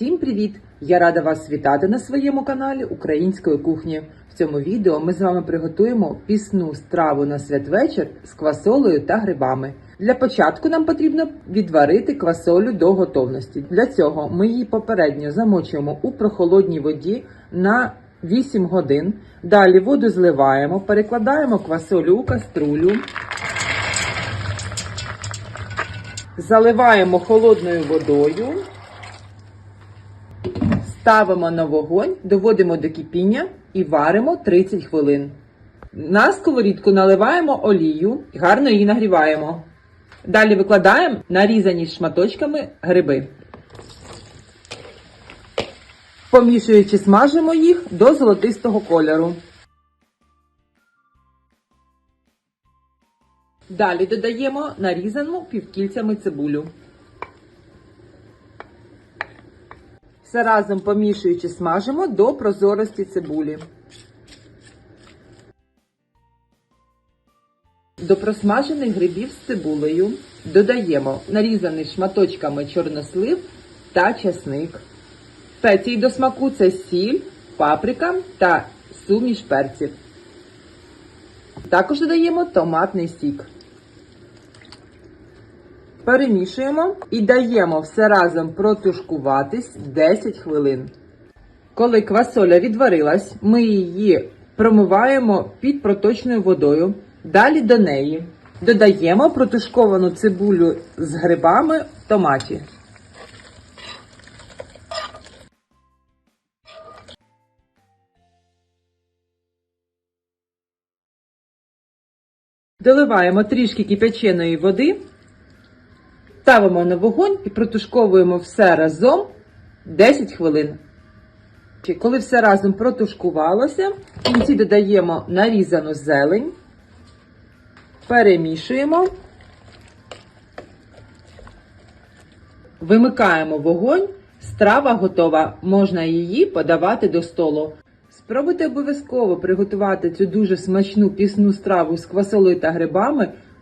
Всім привіт! Я рада вас вітати на своєму каналі Української кухні. В цьому відео ми з вами приготуємо пісну страву на святвечір з квасолею та грибами. Для початку нам потрібно відварити квасолю до готовності. Для цього ми її попередньо замочуємо у прохолодній воді на 8 годин. Далі воду зливаємо, перекладаємо квасолю у каструлю. Заливаємо холодною водою. Ставимо на вогонь, доводимо до кипіння і варимо 30 хвилин. На сковорідку наливаємо олію, гарно її нагріваємо. Далі викладаємо нарізані шматочками гриби. Помішуючи, смажимо їх до золотистого кольору. Далі додаємо нарізану півкільцями цибулю. Все разом помішуючи смажимо до прозорості цибулі. До просмажених грибів з цибулею додаємо нарізаний шматочками чорнослив та часник. Спеції до смаку це сіль, паприка та суміш перців. Також додаємо томатний сік. Перемішуємо і даємо все разом протушкуватись 10 хвилин. Коли квасоля відварилась, ми її промиваємо під проточною водою. Далі до неї додаємо протушковану цибулю з грибами в томаті. Доливаємо трішки кипяченої води. Ставимо на вогонь і протушковуємо все разом 10 хвилин. Коли все разом протушкувалося, в кінці додаємо нарізану зелень, перемішуємо, вимикаємо вогонь, страва готова, можна її подавати до столу. Спробуйте обов'язково приготувати цю дуже смачну пісну страву з квасолою та грибами